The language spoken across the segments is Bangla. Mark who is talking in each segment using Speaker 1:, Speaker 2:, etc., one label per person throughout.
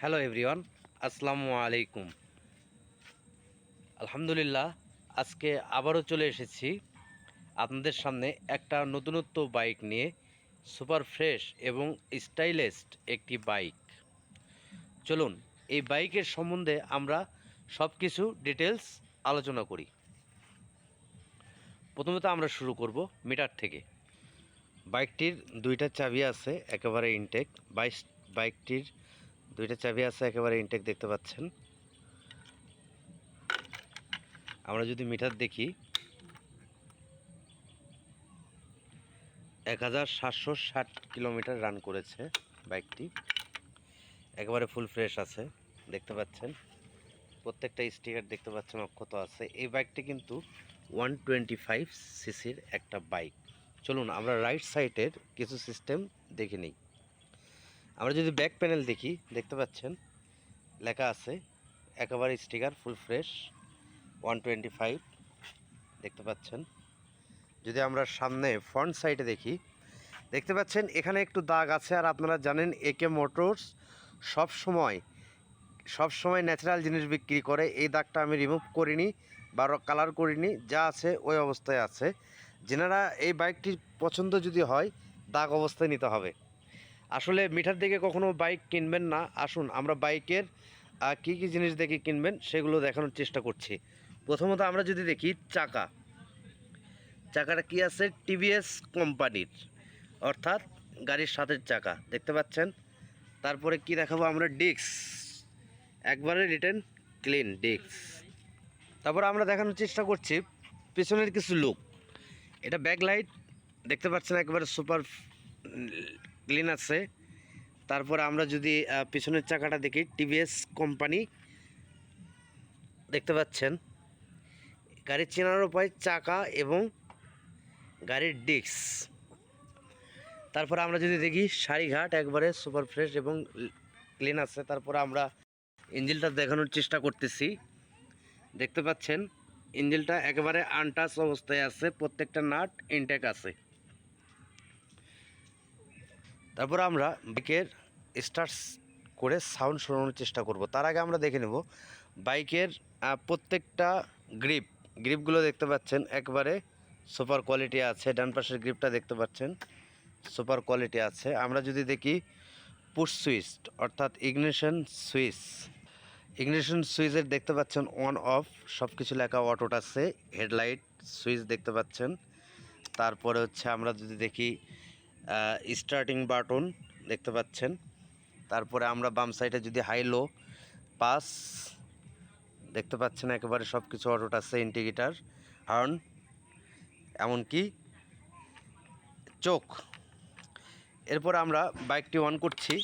Speaker 1: হ্যালো এভরিওয়ান আসসালামু আলাইকুম আলহামদুলিল্লাহ আজকে আবারও চলে এসেছি আপনাদের সামনে একটা নতুনত্ব বাইক নিয়ে, সুপার ফ্রেশ এবং স্টাইলিস্ট একটি বাইক। চলুন, এই বাইকের সম্বন্ধে আমরা সব কিছু ডিটেলস আলোচনা করি। প্রথমত আমরা শুরু করব মিটার থেকে। বাইকটির দুইটা চাবি আছে, একেবারে ইনটেক বাইশ, বাইকটির দুইটা চাবি আছে, একেবারে ইনটেক দেখতে পাচ্ছেন। আমরা যদি মিটার দেখি, এক হাজার সাতশো ষাট কিলোমিটার রান করেছে বাইকটি। একেবারে ফুল ফ্রেশ আছে, দেখতে পাচ্ছেন। প্রত্যেকটা স্টিকার দেখতে পাচ্ছেন, অক্ষত আছে। এই বাইকটি কিন্তু ওয়ান টোয়েন্টি ফাইভ সিসির একটা বাইক। চলুন, আমরা রাইট সাইডের কিছু সিস্টেম দেখে নিই। আমরা যদি ব্যাক প্যানেল দেখি, দেখতে পাচ্ছেন, লেখা আছে, একেবারে sticker full fresh one twenty five দেখতে পাচ্ছেন। যদি আমরা সামনে ফ্রন্ট সাইডে দেখি, দেখতে পাচ্ছেন, এখানে একটু দাগ আছে, আর আপনারা জানেন একে মোটরস সব সময় সব সময় ন্যাচারাল জিনিস বিক্রি করে। এই দাগটা আমি রিমুভ করিনি, বা কালার করিনি, যা আছে, ওই অবস্থায় আছে। যেনারা এই বাইকটি পছন্দ যদি হয়, দাগ অবস্থায় নিতে হবে। আসলে মিটার দেখে কখনো বাইক কিনবেন না। আসুন, আমরা বাইকের কি কি জিনিস দেখে কিনবেন সেগুলো দেখানোর চেষ্টা করছি। প্রথমত আমরা যদি দেখি চাকা। চাকাটা কি আছে? টিভিএস কোম্পানির, অর্থাৎ গাড়ির সাথের চাকা। দেখতে পাচ্ছেন? তারপরে কি দেখাবো আমরা? ডিস্ক একবারে রিটার্ন ক্লিন ডিস্ক তারপর আমরা দেখানোর চেষ্টা করছি পেছনের কিছু লুক এটা ব্যাক লাইট দেখতে পাচ্ছেন? একবারে সুপার ক্লিন আছে। তারপর আমরা যদি পিছনের চাকাটা দেখি, টিভিএস কোম্পানি। দেখতে পাচ্ছেন গাড়ির চেনার উপায় চাকা এবং গাড়ির ডিস্ক। তারপর আমরা যদি দেখি, সারিঘাট একবারে সুপার ফ্রেশ এবং ক্লিন আছে। তারপর আমরা ইঞ্জিনটা দেখানোর চেষ্টা করতেছি। দেখতে পাচ্ছেন ইঞ্জিনটা একেবারে আনটাচ অবস্থায় আছে, প্রত্যেকটা নাট ইনটেক আছে। তারপর আমরা বাইকের স্টার্ট করে সাউন্ড শোনানোর চেষ্টা করব। তার আগে আমরা দেখে নেব, বাইকের প্রত্যেকটা গ্রিপ গ্রিপগুলো দেখতে পাচ্ছেন, একবারে সুপার কোয়ালিটি আছে, ডান পাশের গ্রিপটা দেখতে পাচ্ছেন সুপার কোয়ালিটি আছে। আমরা যদি দেখি পুশ সুইচ অর্থাৎ ইগনিশন সুইচ ইগনিশন সুইচের দেখতে পাচ্ছেন অন অফ সব কিছু লেখা অটোট আছে হেডলাইট সুইচ দেখতে পাচ্ছেন। তারপরে হচ্ছে আমরা যদি দেখি স্টার্টিং বাটন দেখতে পাচ্ছেন। তারপরে আমরা বাম সাইডে যদি হাই লো পাস দেখতে পাচ্ছেন একেবারে সব কিছু অটোট আছে ইন্ডিকেটার হর্ন এমনকি চোখ। এরপর আমরা বাইকটি অন করছি।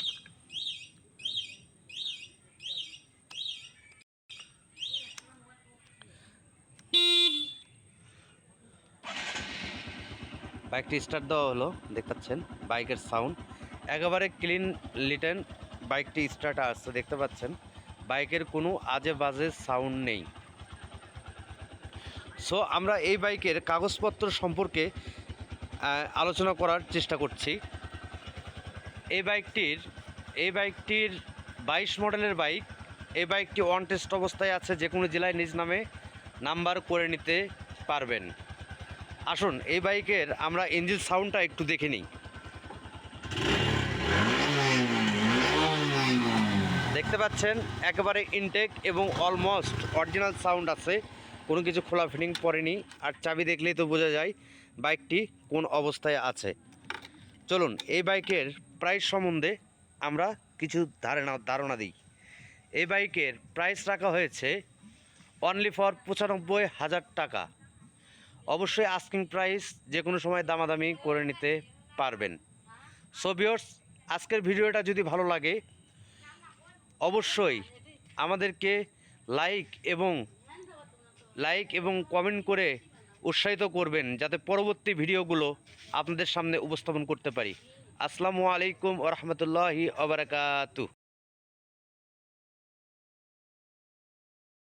Speaker 1: বাইকটি স্টার্ট দেওয়া হলো, দেখতে পাচ্ছেন, বাইকের সাউন্ড একেবারে ক্লিন লিটেন বাইকটি স্টার্ট আসছে, দেখতে পাচ্ছেন। বাইকের কোনো আজে বাজে সাউন্ড নেই। সো আমরা এই বাইকের কাগজপত্র সম্পর্কে আলোচনা করার চেষ্টা করছি। এই বাইকটির এই বাইকটির বাইশ মডেলের বাইক, এই বাইকটি অন টেস্ট অবস্থায় আছে যে কোনো জেলায় নিজ নামে নাম্বার করে নিতে পারবেন। আসুন, এই বাইকের আমরা ইঞ্জিন সাউন্ডটা একটু দেখে নিই। দেখতে পাচ্ছেন, একেবারে ইনটেক এবং অলমোস্ট অরিজিনাল সাউন্ড আছে। কোনো কিছু খোলা ফিটিং পড়েনি, আর চাবি দেখলেই তো বোঝা যায় বাইকটি কোন অবস্থায় আছে। চলুন, এই বাইকের প্রাইস সম্বন্ধে আমরা কিছু ধারণা ধারণা দিই। এই বাইকের প্রাইস রাখা হয়েছে অনলি ফর পঁচানব্বই হাজার টাকা। অবশ্যই আস্কিং প্রাইস যে কোনো সময় দামাদামি করে নিতে পারবেন। সো আজকের ভিডিওটা যদি ভালো লাগে, অবশ্যই আমাদেরকে লাইক এবং লাইক এবং কমেন্ট করে উৎসাহিত করবেন যাতে পরবর্তী ভিডিওগুলো আপনাদের সামনে উপস্থাপন করতে পারি। আসসালামু আলাইকুম ওরহমতুল্লাহি ওবরাকাতু